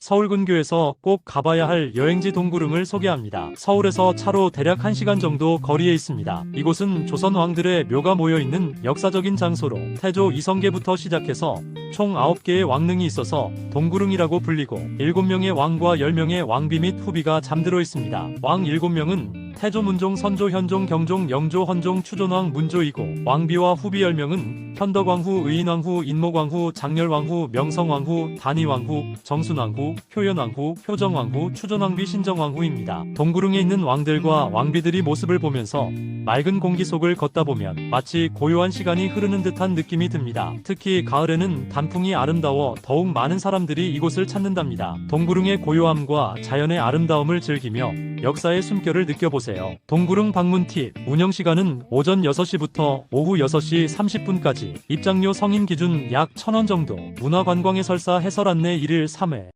서울 근교에서 꼭 가봐야 할 여행지 동구릉을 소개합니다. 서울에서 차로 대략 1시간 정도 거리에 있습니다. 이곳은 조선 왕들의 묘가 모여 있는 역사적인 장소로 태조 이성계부터 시작해서 총 9개의 왕릉이 있어서 동구릉이라고 불리고 7명의 왕과 10명의 왕비 및 후비가 잠들어 있습니다. 왕 7명은 태조 문종 선조 현종 경종 영조 헌종 추존왕 문조이고 왕비와 후비 10명은 현덕왕후 의인왕후 인목왕후 장렬왕후 명성왕후 단위왕후 정순왕후 효연왕후 효정왕후 추존왕비 신정왕후입니다. 동구릉에 있는 왕들과 왕비들이 모습을 보면서 맑은 공기 속을 걷다 보면 마치 고요한 시간이 흐르는 듯한 느낌이 듭니다. 특히 가을에는 단풍이 아름다워 더욱 많은 사람들이 이곳을 찾는답니다. 동구릉의 고요함과 자연의 아름다움을 즐기며 역사의 숨결을 느껴보세요. 동구릉 방문 팁. 운영 시간은 오전 6시부터 오후 6시 30분까지. 입장료 성인 기준 약 1000원 정도. 문화관광의 설사 해설 안내 1일 3회